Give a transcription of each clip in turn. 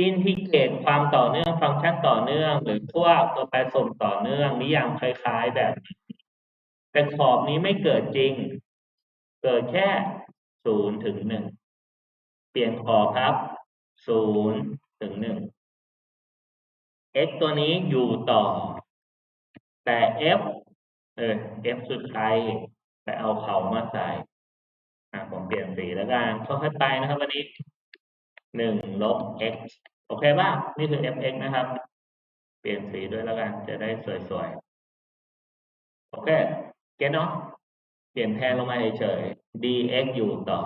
อินทิเกรตความต่อเนื่องฟังก์ชันต่อเนื่อง หรือพวกตัวแปรส่วนต่อเนื่อง นิยามคล้าย ๆแบบนี้แต่ขอบนี้ไม่เกิดจริง เกิดแค่ศูนย์ถึงหนึ่งเปลี่ยนขอบครับศูนย์ถึงหนึ่ง x ตัวนี้อยู่ต่อ แต่ f เออ f คือใครไปเอาเขามาใส่ผมเปลี่ยนสีแล้วกันค่อยๆไปนะครับวันนี้ หนึ่งลบ x โอเคป่ะนี่คือ fx นะครับ เปลี่ยนสีด้วยแล้วกัน จะได้สวยๆ โอเค เก็ตเนาะ เปลี่ยนแทนลงมาเฉยๆ dx อยู่ต่อ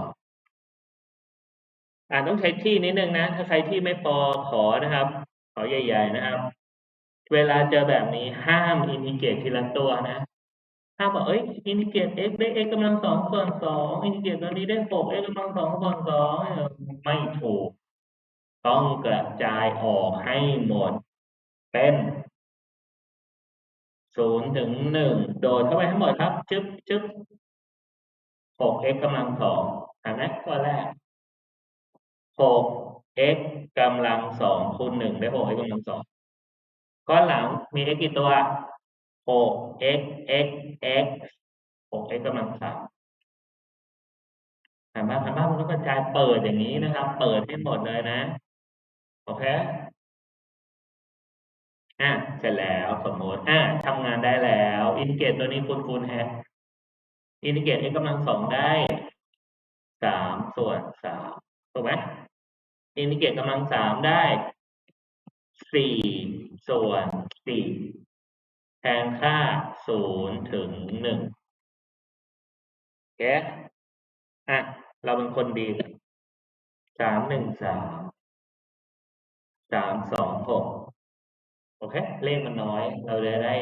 อ่าต้องใช้ที่นิดนึงนะ ถ้าใครที่ไม่พอขอนะครับ ขอใหญ่ๆนะครับ เวลาเจอแบบนี้ห้ามอินทิเกรตทีละตัวนะ ห้ามบอกเอ้ยอินทิเกรต x ได้ x กำลังสองส่วนสองอินทิเกรตตัวนี้ได้หก x กำลังสองส่วนสองไม่ถูก ต้องกระจายออกให้หมด เป็นศูนย์ถึงหนึ่งโดดเข้าไปให้หมดครับจึ๊บจึ๊บหก x กำลังสองห็นไหมข้อแรกหก x กำลังสองคูณหนึ่งได้หก x กำลังสองก้อนหลังมี x กี่ตัวหก x x x หก x กำลังสามห็นมเห็นไหมมันก็กระจายเปิดอย่างนี้นะครับ เปิดให้หมดเลยนะ โอเคอะเสร็จแล้วสมมติอะทำงานได้แล้วอินทิเกรตตัวนี้คูณคูณแฮะอินทิเกรต x กำลังสองได้สามส่วนสามถูกไหมอินทิเกรตกำลังสามได้สี่ส่วนสี่แทนค่าศูนย์ถึงหนึ่งโอเคอะ เราเป็นคนดีสามหนึ่งสาม สามสองหกโอเค เลขมันน้อย เราจะได้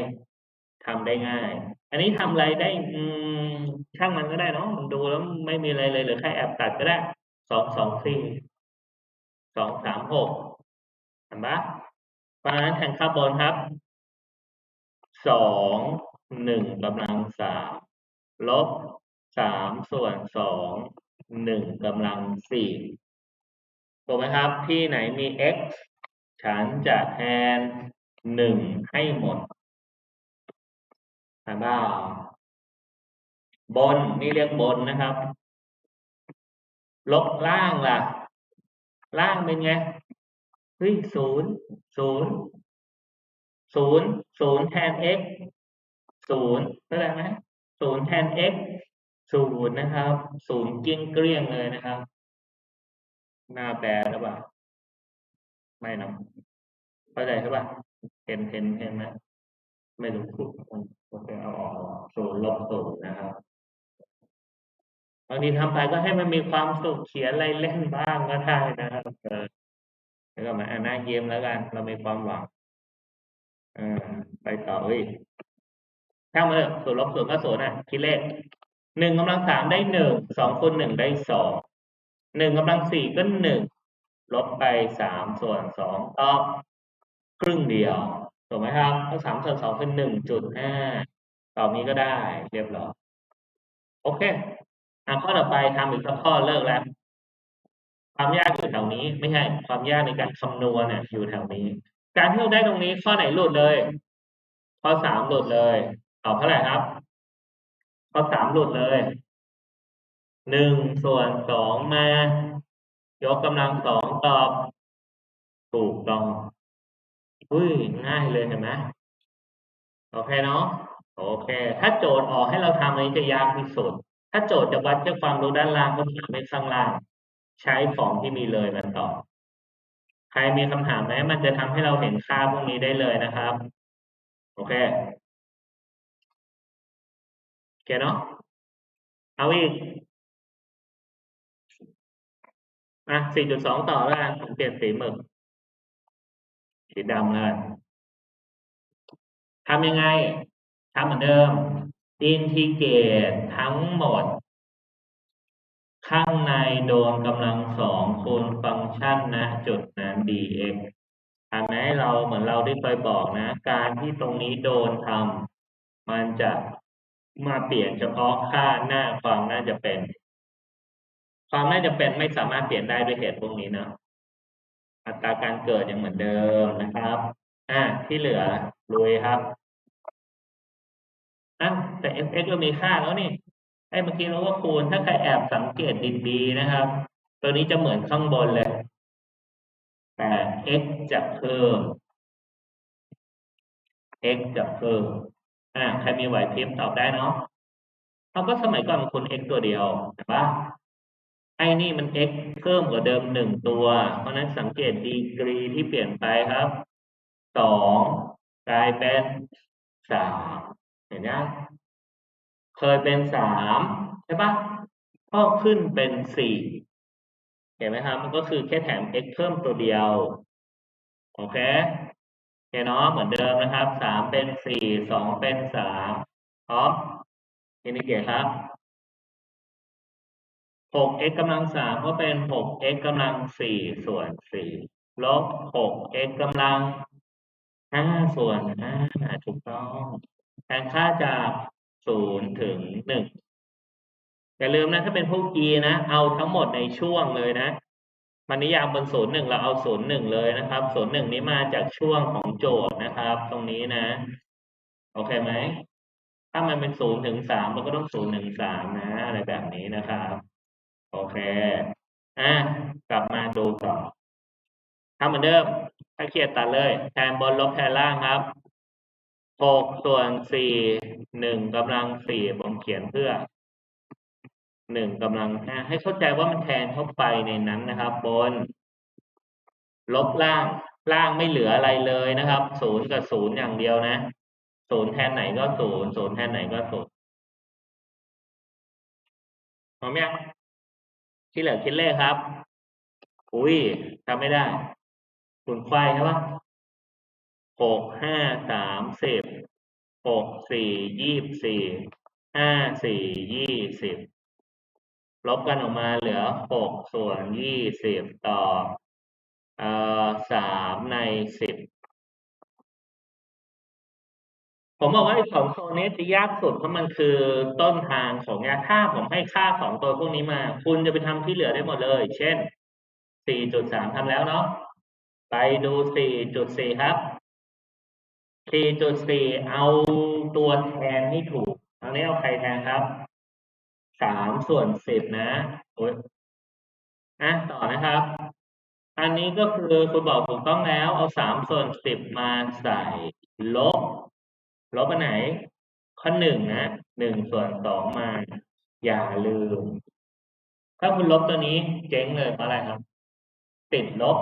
ทำได้ง่าย อันนี้ทำอะไรได้ อืม ช่างมันก็ได้เนาะมันดูแล้วไม่มีอะไรเลยหรือแค่แอบตัดก็ได้สองสองสี่สองสามหกเห็นปะเพราะฉะนั้นแทนค่าบนครับสองหนึ่งกำลังสามลบสามส่วนสองหนึ่งกำลังสี่ถูกไหมครับ ที่ไหนมี x ฉันจะแทนหนึ่งให้หมดอ่านบ้าบนนี่เรียกบนนะครับ ลบล่างล่ะ ล่างเป็นไงเฮ้ยศูนย์ศูนย์ศูนย์ศูนย์แทน x ศูนย์เข้าใจไหมศูนย์แทน x ศูนย์นะครับศูนย์เกลี้ยงเกลี้ยงเลยนะครับ หน้าแปลหรือเปล่า ไม่นะเข้าใจใช่ป่ะเห็นเห็นเห็นไหมไม่รู้พูดโอเคเอาออกศูนย์ลบศูนย์นะครับบางทีทำไปก็ให้มันมีความสุขเขียนอะไรเล่นบ้างก็ได้นะครับเออแล้วก็มาอ่านหน้าเกมแล้วกัน เรามีความหวังเออไปต่อเฮ้ยช่างมาเถอะศูนย์ลบศูนย์ก็ศูนย์อะคิดเลขหนึ่งกำลังสามได้หนึ่งสองคูณหนึ่งได้สองหนึ่งกำลังสี่ก็หนึ่ง ลบไปสามส่วนสองตอบครึ่งเดียวถูกไหมครับถ้าสามส่วนสองเป็นหนึ่งจุดห้าตอนี้ก็ได้เรียบร้อยโอเคอะข้อต่อไปทำอีกสักข้อเลิกแล้ว ความยากอยู่แถวนี้ ไม่ใช่ความยากในการคำนวณเนี่ยอยู่แถวนี้ การที่เราได้ตรงนี้ข้อไหนหลุดเลย ข้อสามหลุดเลยตอบเท่าไหร่ครับ ข้อสามหลุดเลยหนึ่งส่วนสองมา ยกกำลังสองตอบ ถูกต้องอุ้ยง่ายเลยเห็นไหมโอเคเนาะโอเค ถ้าโจทย์ออกให้เราทำอันนี้จะยากที่สุด ถ้าโจทย์จะวัดจากความรู้ด้านล่างก็ถามในข้างล่าง ใช้ของที่มีเลยมาตอบใครมีคำถามไหมมันจะทำให้เราเห็นค่าพวกนี้ได้เลยนะครับ โอเคโอเคเนาะเอาอีก อะสี่จุดสองต่อแล้วกันผมเปลี่ยนสีหมึกสีดำเลยทำยังไงทำเหมือนเดิมอินทิเกตทั้งหมด ข้างในโดนกำลังสองคูณฟังก์ชันนะจุดนั้น dx ทำให้เราเหมือนเราได้เคยบอกนะ การที่ตรงนี้โดนทำมันจะมาเปลี่ยนเฉพาะค่าหน้าความน่าจะเป็น ความน่าจะเป็นไม่สามารถเปลี่ยนได้ด้วยเหตุพวกนี้เนาะอัตราการเกิดยังเหมือนเดิมนะครับ อะที่เหลือลุยครับอะแต่ f(x) ก็มีค่าแล้วนี่ไอ้เมื่อกี้เราว่าคูณถ้าใครแอบสังเกตดีๆนะครับ ตัวนี้จะเหมือนข้างบนเลยแต่ x จะเพิ่ม x จะเพิ่มอ่าใครมีไหวพริบตอบได้เนาะเขาก็สมัยก่อนมันคูณ x ตัวเดียวใช่ปะ ไอ้นี่มัน x เพิ่มกว่าเดิมหนึ่งตัว เพราะนั้นสังเกตดีกรีที่เปลี่ยนไปครับสองกลายเป็นสามเห็นไหมเคยเป็นสามใช่ปะก็ขึ้นเป็นสี่เห็นไหมครับ มันก็คือแค่แถม x เพิ่มตัวเดียว โอเคโอเคเนาะเหมือนเดิมนะครับสามเป็นสี่สองเป็นสามพร้อมทีนี้เกียรครับ หก x กำลังสามก็เป็นหก x กำลังสี่ส่วนสี่ลบหก x กำลังห้าส่วนห้าถูกต้องแทนค่าจากศูนย์ถึงหนึ่งอย่าลืมนะ ถ้าเป็นพวก e นะ เอาทั้งหมดในช่วงเลยนะ มันนิยามบนศูนย์หนึ่งเราเอาศูนย์หนึ่งเลยนะครับศูนย์หนึ่งนี้มาจากช่วงของโจทย์นะครับ ตรงนี้นะ โอเคไหมถ้ามันเป็นศูนย์ถึงสามมันก็ต้องศูนย์หนึ่งสามนะ อะไรแบบนี้นะครับ โอเค อะกลับมาดูต่อทำเหมือนเดิมถ้าเครียดตัดเลยแทนบนลบแทนล่างครับหกส่วนสี่หนึ่งกำลังสี่ผมเขียนเพื่อหนึ่งกำลังห้าให้เข้าใจว่ามันแทนเข้าไปในนั้นนะครับ บน ลบล่างล่างไม่เหลืออะไรเลยนะครับศูนย์กับศูนย์อย่างเดียวนะศูนย์แทนไหนก็ศูนย์ศูนย์แทนไหนก็ศูนย์พร้อมยัง ที่เหลือคิดเลขครับ อุ้ยทำไม่ได้คุณควายใช่ปะหกห้าสามสิบหกสี่ยี่สี่ห้าสี่ยี่สิบลบกันออกมาเหลือหกส่วนยี่สิบต่อเอ่อสามในสิบ ผมบอกว่าไอ้สองโซนนี้จะยากสุดเพราะมันคือต้นทางของยาถ้าผมให้ค่าของตัวพวกนี้มา คุณจะไปทำที่เหลือได้หมดเลย เช่นสี่จุดสามทำแล้วเนาะไปดูสี่จุดสี่ครับสี่จุดสี่เอาตัวแทนให้ถูกตอนนี้เอาใครแทนครับสามส่วนสิบนะโอ้ยอะต่อนะครับ อันนี้ก็คือคุณบอกถูกต้องแล้ว เอาสามส่วนสิบมาใส่ลบ ลบอันไหน ข้อหนึ่งนะหนึ่งส่วนสองมา อย่าลืม ถ้าคุณลบตัวนี้เจ๊งเลยเพราะอะไรครับ ติดลบ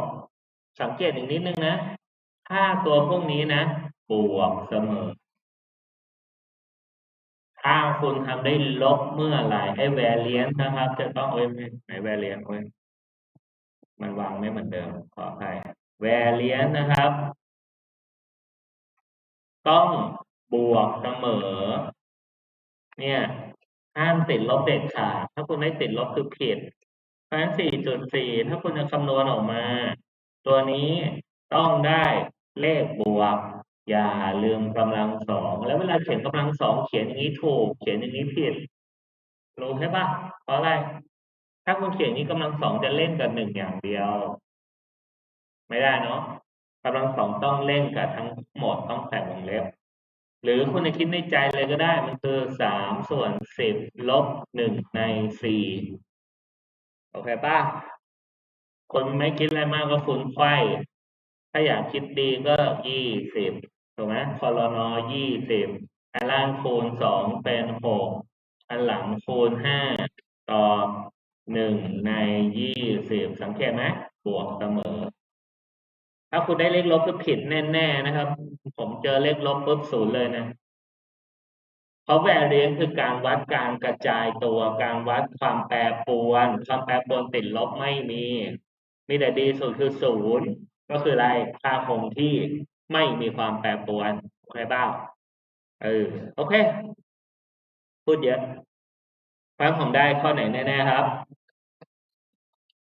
สังเกตอีกนิดนึงนะถ้าตัวพวกนี้นะบวกเสมอ ถ้าคุณทำได้ลบเมื่อไหร่ไอ้ variance นะครับ จะต้องโอ้ยไหน variance โอ้ยมันวางไม่เหมือนเดิมขออภัย variance นะครับ ต้อง บวกเสมอ เนี่ยห้ามติดลบเด็ดขาดถ้าคุณไม่ติดลบคือผิดเพราะฉะนั้น 4.4 ถ้าคุณจะคำนวณออกมา ตัวนี้ต้องได้เลขบวก อย่าลืมกำลังสอง แล้วเวลาเขียนกำลังสองเขียนอย่างนี้ถูก เขียนอย่างนี้ผิด รู้ใช่ปะเพราะอะไร ถ้าคุณเขียนนี้กำลังสองจะเล่นกับหนึ่งอย่างเดียว ไม่ได้เนาะกำลังสองต้องเล่นกับทั้งหมดต้องใส่วงเล็บ หรือคุณจะคิดในใจเลยก็ได้ มันคือสามส่วนสิบลบหนึ่งในสี่โอเคป่ะคนไม่คิดอะไรมากก็คูณไข่ถ้าอยากคิดดีก็ยี่สิบถูกไหมคอรนอยี่สิบอันล่างคูณสองเป็นหกอันหลังคูณห้าต่อหนึ่งในยี่สิบสังเกตไหมบวกเสมอ ถ้าคุณได้เลขลบก็ผิดแน่ๆนะครับ ผมเจอเลขลบปุ๊บศูนย์เลยนะ เพราะแวรเรียนคือการวัดการกระจายตัว การวัดความแปรปรวน ความแปรปรวนติดลบไม่มี มีแต่ดีสุดคือศูนย์ก็คืออะไรค่าคงที่ไม่มีความแปรปรวนโอเคบ้างเออโอเค พูดเยอะฟังผมได้ข้อไหนแน่ๆครับ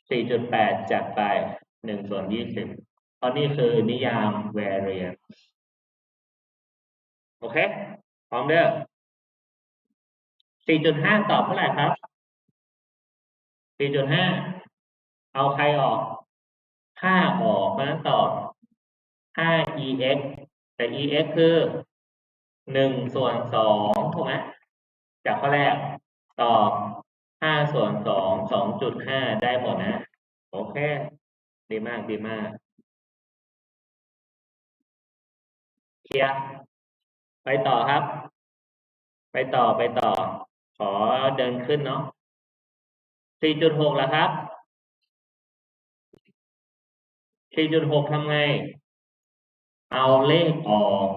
4.8 จัดไป 1 ส่วน 20 เพราะนี่คือนิยาม variance โอเค พร้อมเด้อ4.5 ตอบเท่าไหร่ครับ 4.5 เอาใครออกห้าออกเพราะฉะนั้นตอบห้า ex แต่ ex คือหนึ่งส่วนสองถูกไหมจากข้อแรกตอบห้าส่วนสองสองจุดห้าได้หมดนะ โอเค ดีมาก ดีมาก เคลียร์ไปต่อครับ ไปต่อไปต่อ ขอเดินขึ้นเนาะสี่จุดหกแล้วครับสี่จุดหกทำไง เอาเลขออก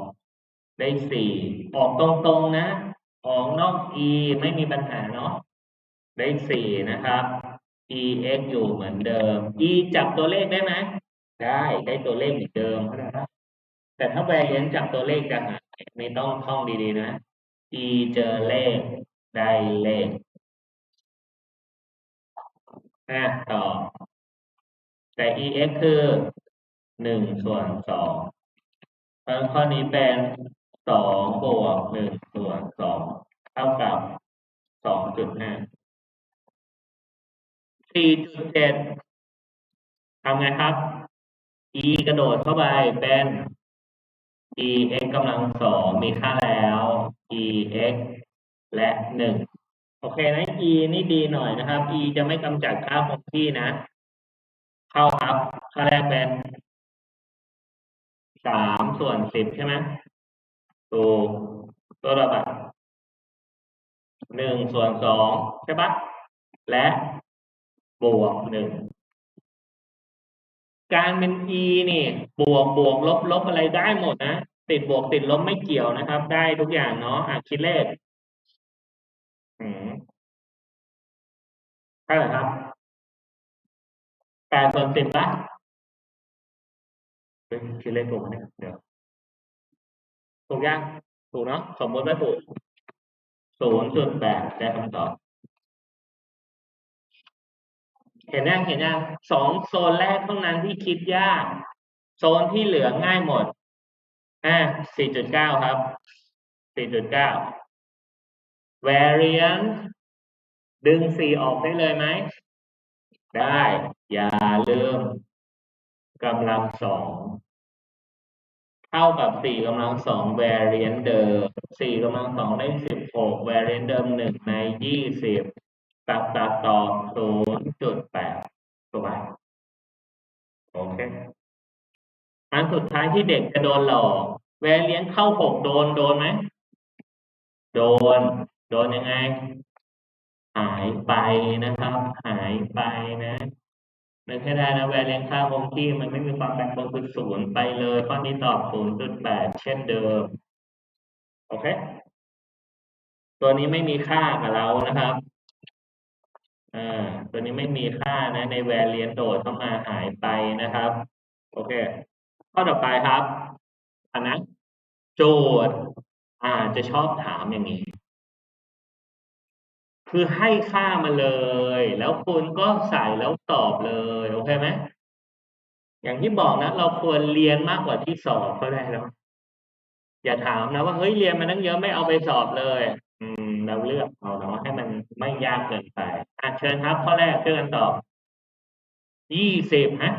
ได้สี่ออกตรงๆนะ ออกนอก e ไม่มีปัญหาเนาะได้สี่นะครับ e x อยู่เหมือนเดิม e จับตัวเลขได้ไหมได้ได้ตัวเลขเหมือนเดิมนะครับ แต่ถ้า variance จับตัวเลขจะหาไม่ต้องท่องดีๆนะ e เจอเลขได้เลขอะต่อ แต่ ex คือหนึ่งส่วนสองเพราะข้อนี้เป็นสองบวกหนึ่งส่วนสองเท่ากับสองจุดห้าสี่จุดเจ็ดทำไงครับ e กระโดดเข้าไปเป็น e x กำลังสองมีค่าแล้ว e x และหนึ่งโอเคนะ e นี่ดีหน่อยนะครับ e จะไม่กำจัดค่าคงที่นะ เข้าครับ ค่าแรกเป็นสามส่วนสิบใช่ไหมถูกตัวระบาดหนึ่งส่วนสองใช่ปะและบวกหนึ่ง การเป็น e นี่บวกบวกลบลบอะไรได้หมดนะติดบวกติดลบไม่เกี่ยวนะครับ ได้ทุกอย่างเนาะอะคิดเลขเท่าไหร่ครับแปดส่วนสิบปะเฮ้ยคิดเลขถูกไหมเนี่ยเดี๋ยวถูกยังถูกเนาะสมมติว่าถูกศูนย์จุดแปดได้คำตอบ เห็นยังเห็นยังสองโซนแรกเท่านั้นที่คิดยาก โซนที่เหลือง่ายหมดอ่าสี่จุดเก้าครับสี่จุดเก้า variance ดึงสี่ออกได้เลยไหม ได้ อย่าลืมกำลังสองเท่ากับสี่กำลังสอง variance เดิมสี่กำลังสองได้สิบหก variance เดิมหนึ่งในยี่สิบตัดตัดต่อศูน ย์จุดแปดถูกไหมโอเคอันสุดท้ายที่เด็กจะโดนหลอก variance เข้าหกโดนโดนไหม โดน โดนยังไง หายไปนะครับ หายไปนะนึกให้ได้นะแวร์เรียงค่าคงที่มันไม่มีความแปรปรวนคือศูนย์ไปเลยข้อนี้ตอบศูนย์จุดแปดเช่นเดิม โอเค ตัวนี้ไม่มีค่ากับเรานะครับ อ่าตัวนี้ไม่มีค่านะในแวร์เรียนโดดเข้ามาหายไปนะครับ โอเค ข้อต่อไปครับอันนะโจทย์อาจจะชอบถามอย่างนี้ คือให้ค่ามาเลย แล้วคุณก็ใส่แล้วตอบเลย โอเคไหมอย่างที่บอกนะ เราควรเรียนมากกว่าที่สอบก็ได้แล้วอย่าถามนะว่าเฮ้ยเรียนมาตั้งเยอะไม่เอาไปสอบเลย อืม เราเลือกเอาเนาะให้มันไม่ยากเกินไป อะเชิญครับ ข้อแรกช่วยกันตอบยี่สิบฮะ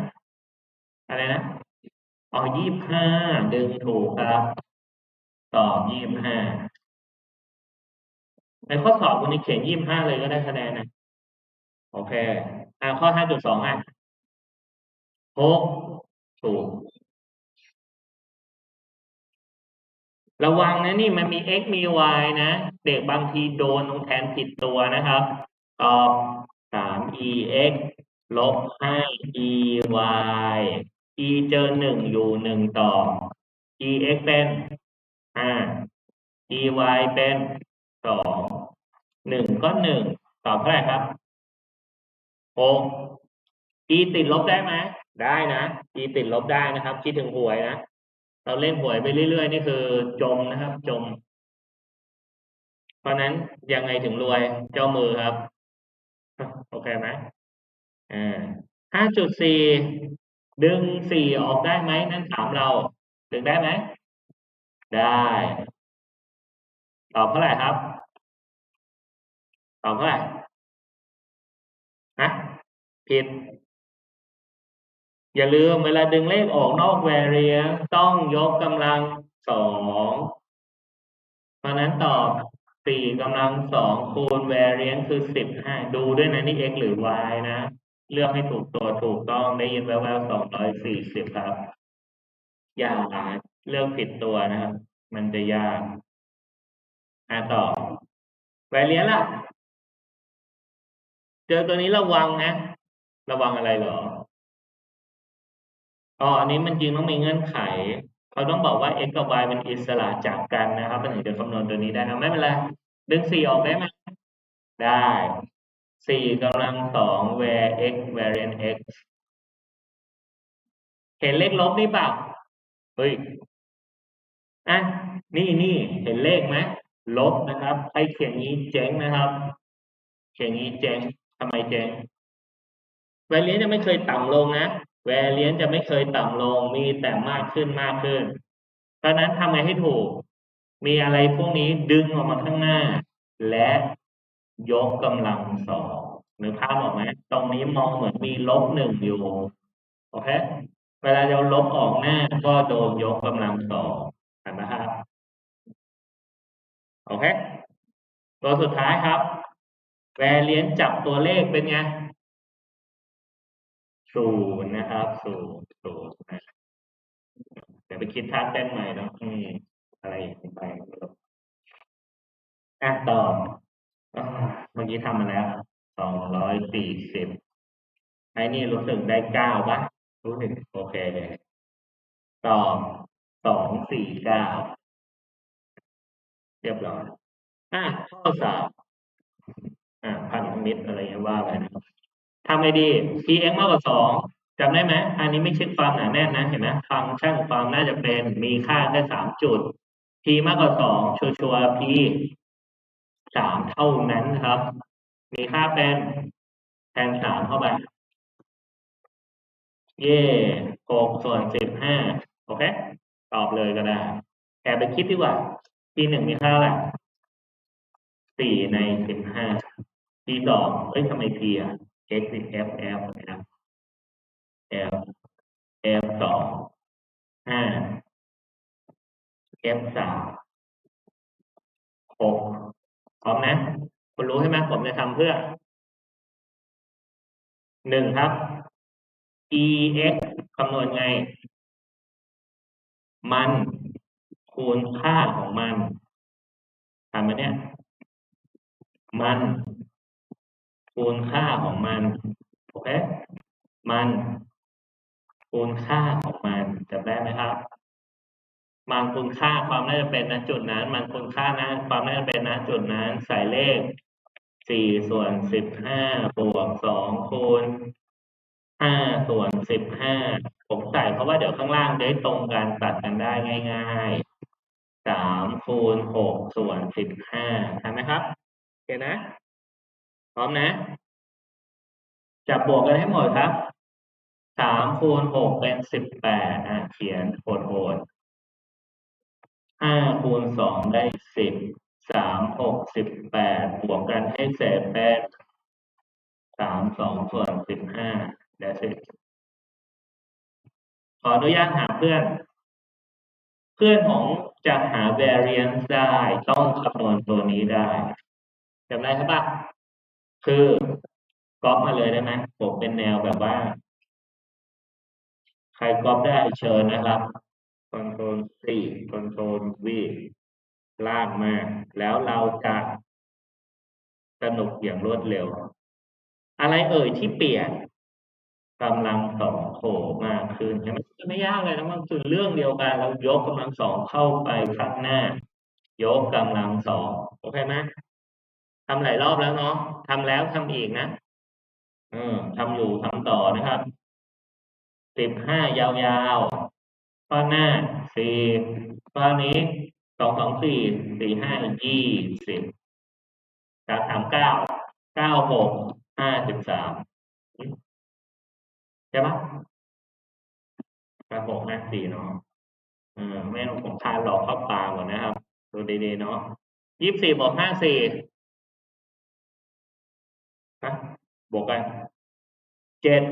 อะไรนะอ๋อยี่บห้าดึงถูกครับ ตอบยี่บห้าในข้อสอบคุณเขียนยี่บห้าเลยก็ได้คะแนนนะโอเค อ่าข้อห้าจุดสองอะหกถูก ระวังนะนี่มันมี x มี y นะ เด็กบางทีโดนตรงแทนผิดตัวนะครับ ตอบสาม e x ลบห้า e y e เจอหนึ่งอยู่หนึ่งต่อ e x เป็นห้า e y เป็นสองหนึ่งก็หนึ่งตอบเท่าไหร่ครับหก e ติดลบได้ไหมได้นะ e ติดลบได้นะครับ คิดถึงหวยนะ เราเล่นหวยไปเรื่อยๆ นี่คือจมนะครับ จม เพราะนั้นยังไงถึงรวยเจ้ามือครับ เคไหมอ่าห้าจุดสี่ดึงสี่ออกได้ไหมนั่นถามเรา ดึงได้ไหม ได้ ตอบเท่าไหร่ครับ ตอบเท่าไหร่ฮะผิด อย่าลืมเวลาดึงเลขออกนอก variance ต้องยกกำลังสองเพราะนั้นตอบ สี่กำลังสองคูณ variance คือสิบห้าดูด้วยนะนี่ x หรือ y นะ เลือกให้ถูกตัวถูกต้องได้ยินแววๆสองร้อยสี่สิบครับ อย่าเลือกผิดตัวนะครับ มันจะยากอะต่อ variance ล่ะ เจอตัวนี้ระวังนะ ระวังอะไรหรออ๋ออันนี้มันจริงต้องมีเงื่อนไข เขาต้องบอกว่า x กับ y เป็นอิสระจากกันนะครับ มันถึงจะคำนวณตัวนี้ได้นะไม่เป็นไรดึงสี่ออกได้ไหมได้สี่กำลังสอง where x variant x เห็นเลขลบนี่เปล่าเฮ้ยอะนี่นี่เห็นเลขไหมลบนะครับใครเขียนนี้เจ๊งนะครับ เขียนนี้เจ๊งทำไมเจ๊ง variance จะไม่เคยต่ำลงนะ variance จะไม่เคยต่ำลงมีแต่มากขึ้นมากขึ้น เพราะนั้นทำไงให้ถูก มีอะไรพวกนี้ดึงออกมาข้างหน้า และยกกำลังสองนึกภาพออกไหมตรงนี้มองเหมือนมีลบหนึ่งอยู่โอเคเวลาเราลบออกหน้าก็โดนยกกำลังสองเห็นไหมครับโอเคตัวสุดท้ายครับ variance จับตัวเลขเป็นไง ศูนย์นะครับศูนย์ศูนย์นะเดี๋ยวไปคิดท่าเต้นใหม่เนะอืมอะไรไปไม่รู้อะตอบอ่าเมื่อกี้ทำมาแล้วสองร้อยสี่สิบไอ้นี่รู้สึกได้เก้าปะรู้สึกโอเคเลยตอบสองสี่เก้าเรียบร้อยอะข้อสามอะพันธมิตรอะไรอย่างว่าไปนะำไงดี px มากกว่าสองจำได้ไหมอันนี้ไม่ใช่ความหนาแน่นนะเห็นไหมฟังชันของความน่าจะเป็นมีค่าแค่สามจุด p มากกว่าสองชัวร์ p สามเท่านั้นครับ มีค่าเป็นแทนสามเข้าไปเย่หกส่วนสิบห้าโอเค ตอบเลยก็ได้แอบไปคิดดีกว่า p หนึ่งมีค่าอะไรสี่ในสิบห้า p สองเอ้ยทำไม p อะ x นี่ f f f f f สองห้า f สามหกพร้อมนะคุณรู้ใช่ไหมผมจะทำเพื่อหนึ่งครับ e x คำนวณไง มันคูณค่าของมันทำไหมเนี่ย มัน คูณค่าของมัน โอเค มันคูณค่าของมันจำได้ไหมครับ มันคูณค่าความน่าจะเป็นณจุดนั้น มันคูณค่านะความน่าจะเป็นณจุดนั้น ใส่เลขสี่ส่วนสิบห้าบวกสองคูณห้าส่วนสิบห้าผมใส่เพราะว่าเดี๋ยวข้างล่างได้ตรงกันตัดกันได้ง่ายๆสามคูณหกส่วนสิบห้าทำไหมครับ โอเคนะ พร้อมนะ จับบวกกันให้หมดครับสามคูณหกเป็นสิบแปดอะเขียนโหดโหดห้าคูณสองได้สิบสามหกสิบแปดบวกกันให้เศษเป็นสามสองส่วนสิบห้าได้สิบขออนุญาตหาเพื่อน เพื่อนของจะหา variance ได้ต้องคำนวณตัวนี้ได้จำได้ครับปะ คือก๊อปมาเลยได้ไหมผมเป็นแนวแบบว่า ใครก๊อปได้เชิญนะครับ Ctrl C Ctrl V ลากมา แล้วเราจะสนุกอย่างรวดเร็ว อะไรเอ่ยที่เปลี่ยนกำลังสองโผล่มากขึ้นใช่ไหมไม่ยากเลยนะมันคือเรื่องเดียวกันเรายกกำลังสองเข้าไปข้างหน้า ยกกำลังสองโอเคไหม ทำหลายรอบแล้วเนาะทำแล้วทำอีกนะเออทำอยู่ทำต่อนะครับสิบห้ายาวๆข้อหน้าสี่ข้อนี้สองสองสี่สี่ห้ายี่สิบสามสามเก้าเก้าหกห้าสิบสามใช่ปะเก้าหกห้าสี่เนาะเออไม่ต้องผมคานหลอกเข้าปากก่อนนะครับ ดูดีๆเนาะยี่สิบสี่บวกห้าสี่ ฮะบวกกันเจ็ด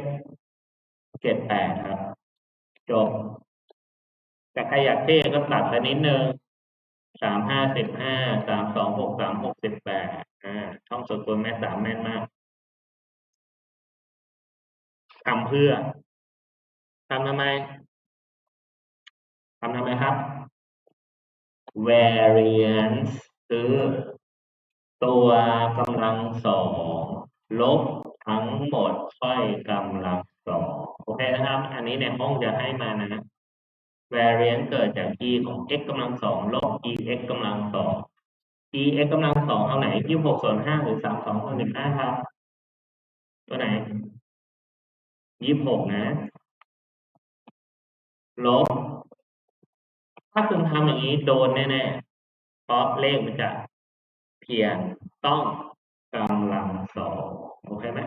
เจ็ดแปดครับ จบ แต่ใครอยากเท่ก็ตัดไปนิดนึงสามห้าสิบห้าสามสองหกสามหกสิบแปดอ่าท่องสกุลแม่สามแม่นมากทำเพื่อทำทำไมทำทำไมครับ variance คือตัวกำลังสอง ลบทั้งหมดค่อยกำลังสองโอเคนะครับ อันนี้ในห้องจะให้มานะ variance เกิดจาก e ของ x กำลังสองลบ e x กำลังสอง e x กำลังสองเอาไหนยี่หกส่วนห้าหรือสามสองส่วนหนึ่งห้าครับ ตัวไหนยี่หกนะ ลบ ถ้าคุณทำอย่างนี้โดนแน่ๆเพราะเลขมันจะเพียงต้อง กำลังสองโอเคไหม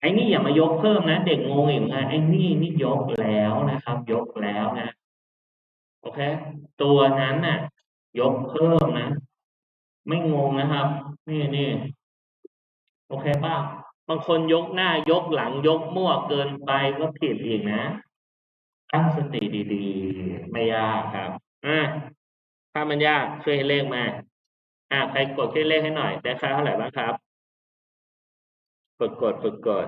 ไอ้นี่อย่ามายกเพิ่มนะ เด็กงงอีกนะไอ้นี่นี่ยกแล้วนะครับ ยกแล้วนะ โอเค ตัวนั้นน่ะ ยกเพิ่มนะ ไม่งงนะครับ นี่นี่โอเคป่ะบางคนยกหน้ายกหลังยกมั่วเกินไปก็ผิดอีกนะตั้งสติดีๆ ไม่ยากครับอ่าถ้ามันยากช่วยให้เลขมา อ่าใครกดช่วยเลขให้หน่อย ได้ค่าเท่าไหร่บ้างครับ กดกดฝึกกด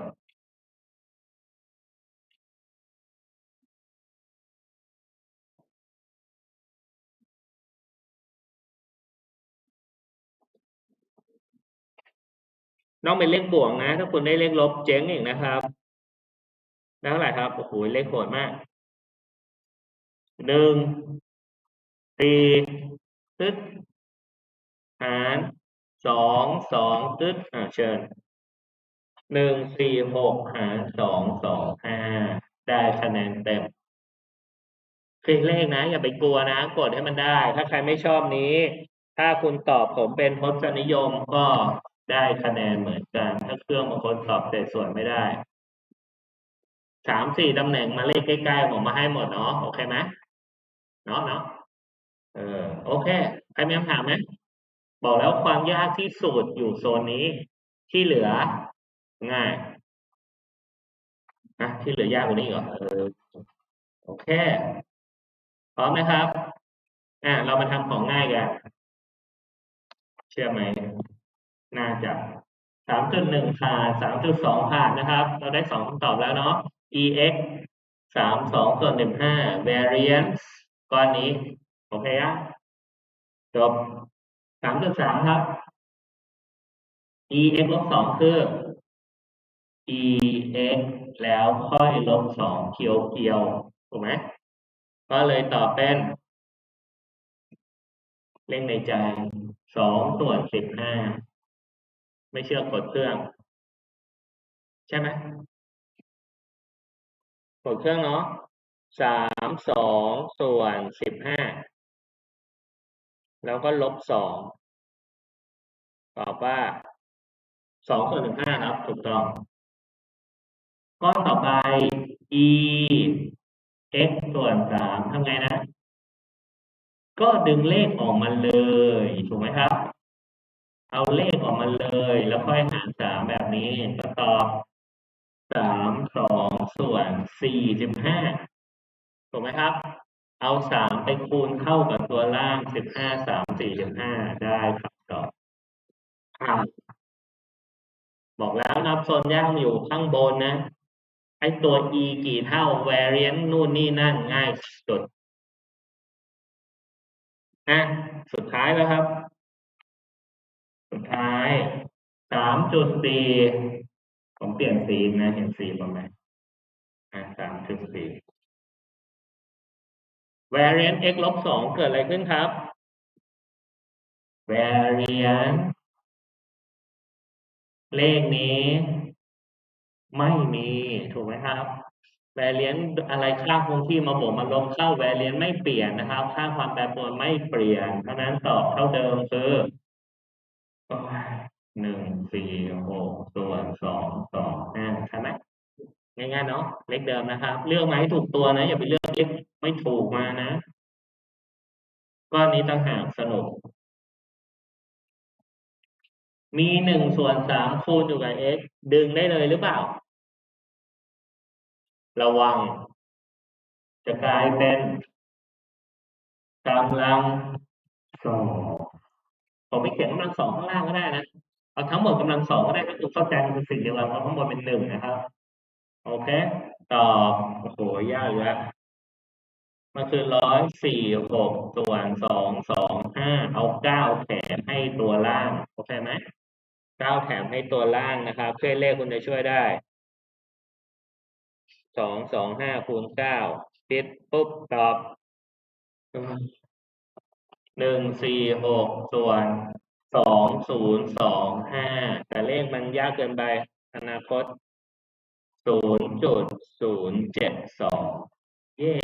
น้องเป็นเลขบวกนะ ถ้าคุณได้เลขลบเจ๊งอีกนะครับได้เท่าไหร่ครับโอ้โหเลขโหดมากหนึ่งสี่ตึ๊ด หารสองสองตึ๊ดอ่าเชิญหนึ่งสี่หกหารสองสองห้าได้คะแนนเต็มคลิกเลขนะ อย่าไปกลัวนะ กดให้มันได้ ถ้าใครไม่ชอบนี้ ถ้าคุณตอบผมเป็นทศนิยมก็ได้คะแนนเหมือนกัน ถ้าเครื่องบางคนตอบเศษส่วนไม่ได้สามสี่ตำแหน่งมาเลขใกล้ๆผมมาให้หมดเนาะโอเคไหมเนาะเนาะเออโอเค ใครมีคำถามไหม บอกแล้วความยากที่สุดอยู่โซนนี้ ที่เหลือง่ายนะที่เหลือยากกว่านี้เหรอเออโอเค พร้อมนะครับอ่าเรามาทำของง่ายกัน เชื่อไหม น่าจะสามจุดหนึ่งผ่านสามจุดสองผ่านนะครับ เราได้สองคำตอบแล้วเนาะ ex สามสองส่วนหนึ่งห้า variance ก้อนนี้ โอเคอะจบ สามจุดสามครับ ex ลบสองคือ ex แล้วค่อยลบสองเคียวเคียวถูกไหมก็เลยตอบเป็น เล่นในใจสองส่วนสิบห้าไม่เชื่อกดเครื่อง ใช่ไหมกดเครื่องเนาะสามสองส่วนสิบห้า แล้วก็ลบสองตอบว่าสองส่วนหนึ่งห้าครับ ถูกต้อง ก้อนต่อไป e x ส่วนสามทำไงนะ ก็ดึงเลขออกมาเลย ถูกไหมครับ เอาเลขออกมาเลย แล้วค่อยหารสามแบบนี้ก็ตอบสามสองส่วนสี่สิบห้าถูกไหมครับ เอาสามไปคูณเข้ากับตัวล่างสิบห้าสามสี่สิบห้าได้ครับตอบบอกแล้วนับโซนย่างอยู่ข้างบนนะ ไอตัว e กี่เท่า variance นู่นนี่นั่นง่ายสุดอะสุดท้ายแล้วครับ สุดท้ายสามจุดสี่ผมเปลี่ยนสีนะ เห็นสีผมไหมอะสามจุดสี่ variance x ลบสองเกิดอะไรขึ้นครับ variance เลขนี้ ไม่มีถูกไหมครับ variance อะไรค่าคงที่มาบวกมาลบเข้า variance ไม่เปลี่ยนนะครับ ค่าความแปรปรวนไม่เปลี่ยน เพราะนั้นตอบเท่าเดิมคือหนึ่งสี่หกส่วนสองสองห้าใช่ไหม ง่ายๆเนาะเลขเดิมนะครับ เลือกมาให้ถูกตัวนะ อย่าไปเลือกเลขไม่ถูกมานะก้อนนี้ต่างหากสนุก มีหนึ่งส่วนสามคูณอยู่กับ x ดึงได้เลยหรือเปล่า ระวัง จะกลายเป็นกำลังสองผมไม่เขียนกำลังสองข้างล่างก็ได้นะ เอาทั้งหมดกำลังสองก็ได้ก็คือเข้าใจมันเป็นสิ่งเดียวกันเพราะข้างบนเป็นหนึ่งนะครับ โอเคต่อโอ้โหยากแล้วมันคือร้อยสี่หกส่วนสองสองห้าเอาเก้าแถมให้ตัวล่าง โอเคไหมเก้าแถมให้ตัวล่างนะครับเพื่อเลขคุณจะช่วยได้สองสองห้าคูณเก้าปิดปุ๊บตอบหนึ่งสี่หกส่วนสองศูนย์สองห้าแต่เลขมันยากเกินไปอนาคต ศูนย์จุดศูนย์เจ็ดสองเย่